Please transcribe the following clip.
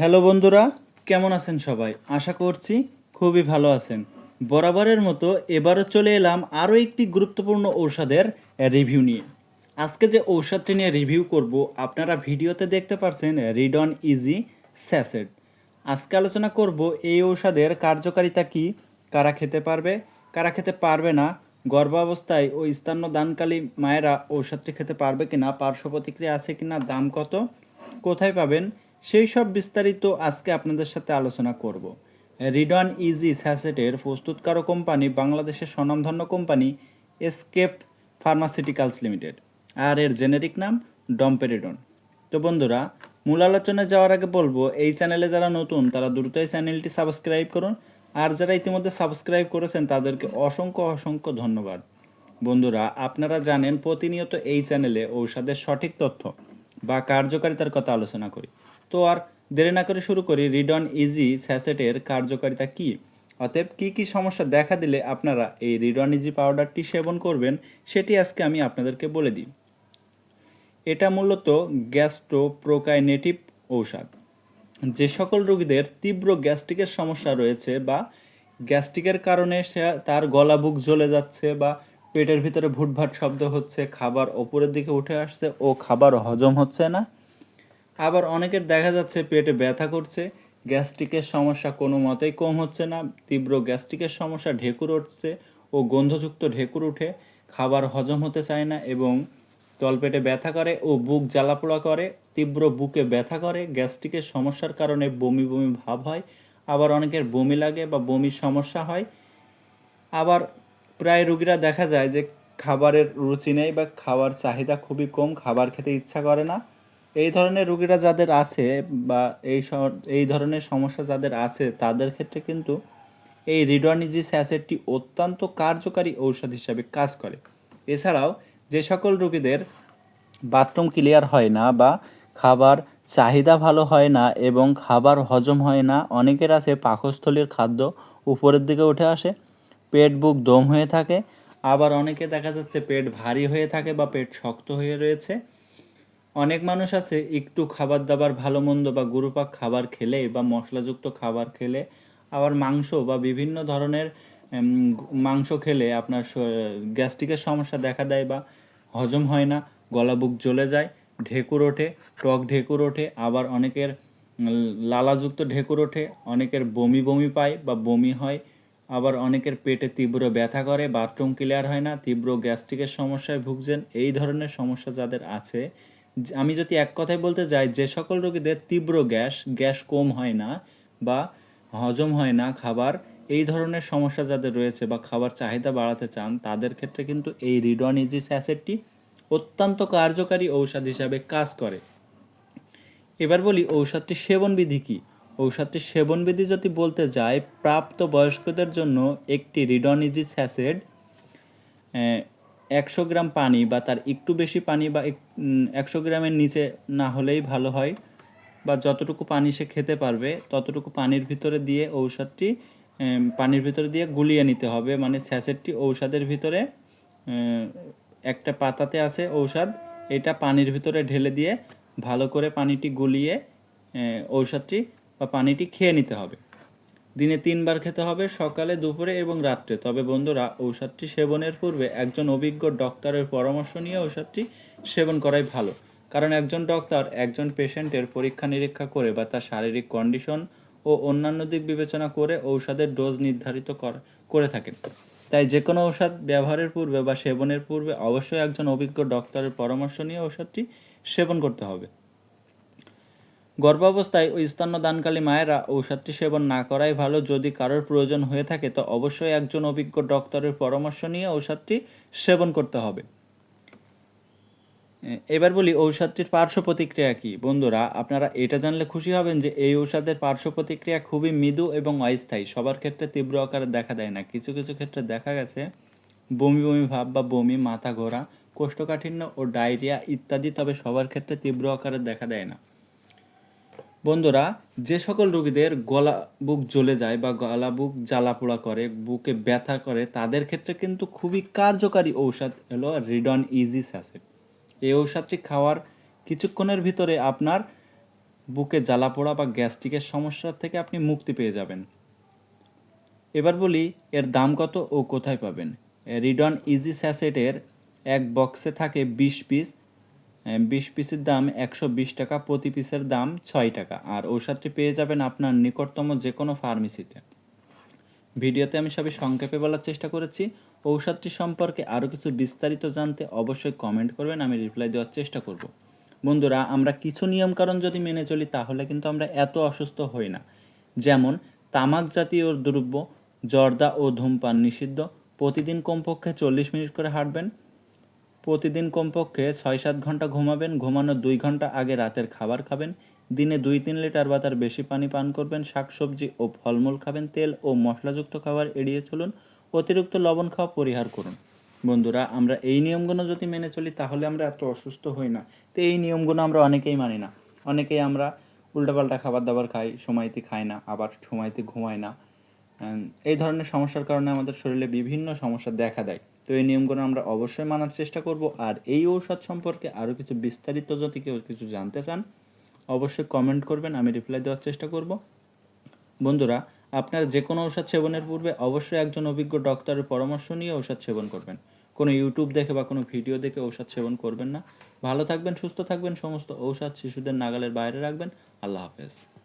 Hello বন্ধুরা, কেমন আছেন সবাই? আশা করছি খুবই ভালো আছেন। বরাবরের মতো এবারও চলে এলাম আরও একটি গুরুত্বপূর্ণ ঔষধের রিভিউ নিয়ে। আজকে যে ঔষধটি নিয়ে রিভিউ করব, আপনারা ভিডিওতে দেখতে পাচ্ছেন রিডন ইজি স্যাসেট আজকে আলোচনা করব এই ঔষধের কার্যকারিতা কি, কারা খেতে পারবে, কারা খেতে পারবে না, গর্ভাবস্থায় ও স্তন্য দানকালী মায়েরা ঔষধটি খেতে পারবে কিনা পার্শ্ব প্রতিক্রিয়া আছে কিনা, দাম কত, কোথায় পাবেন সেই সব বিস্তারিত আজকে আপনাদের সাথে আলোচনা করব। রিডন ইজি স্যাসেটের প্রস্তুতকারক কোম্পানি বাংলাদেশের স্বনামধন্য কোম্পানি এসকেপ ফার্মাসিউটিক্যালস লিমিটেড, আর এর জেনেরিক নাম ডম্পেরিডন। তো বন্ধুরা, মূল আলোচনায় যাওয়ার আগে বলব, এই চ্যানেলে যারা নতুন, তারা দ্রুত এই চ্যানেলটি সাবস্ক্রাইব করুন, আর যারা ইতিমধ্যে সাবস্ক্রাইব করেছেন, তাদেরকে অসংখ্য অসংখ্য ধন্যবাদ। বন্ধুরা, আপনারা জানেন, প্রতিনিয়ত এই চ্যানেলে ঔষধের সঠিক তথ্য বা কার্যকারিতার কথা আলোচনা করি। তো আর দেরি না করে শুরু করি রিডন ইজি স্যাসেটের কার্যকারিতা কি? অতএব কি কি সমস্যা দেখা দিলে আপনারা এই রিডন ইজি পাউডারটি সেবন করবেন, সেটি আজকে আমি আপনাদেরকে বলে দিই। এটা মূলত গ্যাস্ট্রোপ্রোকাইনেটিভ ঔষধ। যে সকল রোগীদের তীব্র গ্যাস্ট্রিকের সমস্যা রয়েছে বা গ্যাস্ট্রিকের কারণে সে তার গলা বুক জ্বলে যাচ্ছে বা পেটের ভিতরে ভুটভাট শব্দ হচ্ছে, খাবার ওপরের দিকে উঠে আসছে ও খাবার হজম হচ্ছে না আবার অনেকের দেখা যাচ্ছে পেটে ব্যথা করছে, গ্যাস্ট্রিকের সমস্যা কোনো মতেই কম হচ্ছে না, তীব্র গ্যাস্ট্রিকের সমস্যা ঢেকুর উঠছে ও গন্ধযুক্ত ঢেকুর উঠে, খাবার হজম হতে চায় না এবং তলপেটে ব্যথা করে ও বুক জ্বালাপোড়া করে, তীব্র বুকে ব্যথা করে, গ্যাস্ট্রিকের সমস্যার কারণে বমি বমি ভাব হয়, আবার অনেকের বমি লাগে বা বমির সমস্যা হয়। আবার প্রায় রুগীরা দেখা যায় যে খাবারের রুচি নেই বা খাওয়ার চাহিদা খুবই কম, খাবার খেতে ইচ্ছা করে না। এই ধরনের রুগীরা যাদের আছে বা এই এই ধরনের সমস্যা যাদের আছে, তাদের ক্ষেত্রে কিন্তু এই রিডনিজিস অ্যাসিডটি অত্যন্ত কার্যকারী ঔষধ হিসাবে কাজ করে। এছাড়াও যে সকল রুগীদের বাথরুম ক্লিয়ার হয় না বা খাবার চাহিদা ভালো হয় না এবং খাবার হজম হয় না, অনেকের আছে পাকস্থলীর খাদ্য উপরের দিকে উঠে আসে, পেট বুক দম হয়ে থাকে, আবার অনেকে দেখা যাচ্ছে পেট ভারী হয়ে থাকে বা পেট শক্ত হয়ে রয়েছে। অনেক মানুষ আছে একটু খাবার দাবার, ভালো মন্দ বা গুরুপাক খাবার খেলে বা মশলাযুক্ত খাবার খেলে, আবার মাংস বা বিভিন্ন ধরনের মাংস খেলে আপনার গ্যাস্ট্রিকের সমস্যা দেখা দেয় বা হজম হয় না, গলা বুক জ্বলে যায়, ঢেকুর ওঠে, টক ঢেকুর ওঠে, আবার অনেকের লালাযুক্ত ঢেকুর ওঠে, অনেকের বমি বমি পায় বা বমি হয়, আবার অনেকের পেটে তীব্র ব্যথা করে, বাথরুম ক্লিয়ার হয় না, তীব্র গ্যাস্ট্রিকের সমস্যায় ভুগছেন, এই ধরনের সমস্যা যাদের আছে আমি যদি এক কথায় বলতে যাই, যে সকল রোগীদের তীব্র গ্যাস গ্যাস কম হয় না বা হজম হয় না খাবার, এই ধরনের সমস্যা যাদের রয়েছে বা খাবার চাহিদা বাড়াতে চান, তাদের ক্ষেত্রে কিন্তু এই রিডনিজিস অ্যাসিডটি অত্যন্ত কার্যকারী ঔষধ হিসাবে কাজ করে। এবার বলি ঔষধটির সেবনবিধি কী? ঔষধটির সেবনবিধি যদি বলতে যায় প্রাপ্ত বয়স্কদের জন্য একটি রিডনিজিস অ্যাসিড একশো গ্রাম পানি বা তার একটু বেশি পানি বা একশো গ্রামের নিচে না হলেই ভালো হয় বা যতটুকু পানি সে খেতে পারবে, ততটুকু পানির ভিতরে দিয়ে ঔষধটি পানির ভিতরে দিয়ে গুলিয়ে নিতে হবে। মানে স্যাসেটটি ঔষধের ভিতরে একটা পাতাতে আছে ঔষধ, এটা পানির ভিতরে ঢেলে দিয়ে ভালো করে পানিটি গুলিয়ে ঔষধটি বা পানিটি খেয়ে নিতে হবে। দিনে তিনবার খেতে হবে সকালে, দুপুরে এবং রাত্রে। তবে বন্ধুরা, ঔষধটি সেবনের পূর্বে একজন অভিজ্ঞ ডক্টরের পরামর্শ নিয়ে ঔষধটি সেবন করাই ভালো। কারণ একজন ডক্টর একজন পেশেন্টের পরীক্ষা নিরীক্ষা করে বা তার শারীরিক কন্ডিশন ও অন্যান্য দিক বিবেচনা করে ঔষধের ডোজ নির্ধারিত কর- থাকেন। তাই যে কোনো ঔষধ ব্যবহারের পূর্বে বা সেবনের পূর্বে অবশ্যই একজন অভিজ্ঞ ডক্টরের পরামর্শ নিয়ে ঔষধটি সেবন করতে হবে। গর্ভাবস্থায় ও স্তন্যদানকালী মায়েরা ঔষধটি সেবন না করাই ভালো। যদি কারোর প্রয়োজন হয়ে থাকে, তো অবশ্যই একজন অভিজ্ঞ ডক্টরের পরামর্শ নিয়ে ঔষধটি সেবন করতে হবে। এবার বলি ঔষধটির পার্শ্ব প্রতিক্রিয়া কী? বন্ধুরা, আপনারা এটা জানলে খুশি হবেন যে এই ঔষধের পার্শ্ব প্রতিক্রিয়া খুবই মৃদু এবং অস্থায়ী। সবার ক্ষেত্রে তীব্র আকারে দেখা দেয় না। কিছু কিছু ক্ষেত্রে দেখা গেছে, বমি বমি ভাব বা বমি, মাথা ঘোরা, কোষ্ঠকাঠিন্য ও ডায়রিয়া ইত্যাদি, তবে সবার ক্ষেত্রে তীব্র আকারে দেখা দেয় না। বন্ধুরা, যে সকল রোগীদের গলা বুক জ্বলে যায় বা গলা বুক জ্বালাপোড়া করে, বুকে ব্যথা করে, তাদের ক্ষেত্রে কিন্তু খুবই কার্যকারী ঔষধ হলো রিডন ইজি স্যাসেট। এই ঔষধটি খাওয়ার কিছুক্ষণের ভিতরে আপনার বুকে জ্বালা পোড়া বা গ্যাস্ট্রিকের সমস্যা থেকে আপনি মুক্তি পেয়ে যাবেন। এবার বলি, এর দাম কত ও কোথায় পাবেন? রিডন ইজি স্যাসেটের এক বক্সে থাকে বিশ পিস বিশ পিসের দাম একশো বিশ টাকা, প্রতি পিসের দাম ছয় টাকা। আর ঔষধটি পেয়ে যাবেন আপনার নিকটতম যে কোনো ফার্মেসিতে। ভিডিওতে আমি সবই সংক্ষেপে বলার চেষ্টা করেছি। ঔষধটি সম্পর্কে আরও কিছু বিস্তারিত জানতে অবশ্যই কমেন্ট করবেন, আমি রিপ্লাই দেওয়ার চেষ্টা করব। বন্ধুরা, আমরা কিছু নিয়মকানুন যদি মেনে চলি, তাহলে কিন্তু আমরা এত অসুস্থ হই না। যেমন, তামাক জাতীয় দ্রব্য, জর্দা ও ধূমপান নিষিদ্ধ। প্রতিদিন কমপক্ষে চল্লিশ মিনিট করে হাঁটবেন। প্রতিদিন কমপক্ষে ছয় সাত ঘণ্টা ঘুমাবেন ঘুমানোর দুই ঘণ্টা আগে রাতের খাবার খাবেন, দিনে দুই তিন লিটার বা তার বেশি পানি পান করবেন, শাকসবজি ও ফলমূল খাবেন, তেল ও মশলাযুক্ত খাবার এড়িয়ে চলুন, অতিরিক্ত লবণ খাওয়া পরিহার করুন। বন্ধুরা, আমরা এই নিয়মগুলো যদি মেনে চলি, তাহলে আমরা এত অসুস্থ হই না। তো এই নিয়মগুলো আমরা অনেকেই মানি না। অনেকেই আমরা উল্টাপাল্টা খাবার দাবার খাই, সময়তে খাই না, আবার সময়তে ঘুমাই না। এই ধরনের সমস্যার কারণে আমাদের শরীরে বিভিন্ন সমস্যা দেখা দেয়। তো এই নিয়মগুলো আমরা অবশ্যই মানার চেষ্টা করব। আর এই ঔষধ সম্পর্কে আরও কিছু বিস্তারিত যদি কেউ কিছু জানতে চান, অবশ্যই কমেন্ট করবেন, আমি রিপ্লাই দেওয়ার চেষ্টা করব। বন্ধুরা, আপনার যে কোনো ঔষধ সেবনের পূর্বে অবশ্যই একজন অভিজ্ঞ ডক্টরের পরামর্শ নিয়ে ঔষধ সেবন করবেন। কোনো ইউটিউব দেখে বা কোনো ভিডিও দেখে ঔষধ সেবন করবেন না। ভালো থাকবেন, সুস্থ থাকবেন, সমস্ত ঔষধ শিশুদের নাগালের বাইরে রাখবেন। আল্লাহ হাফেজ।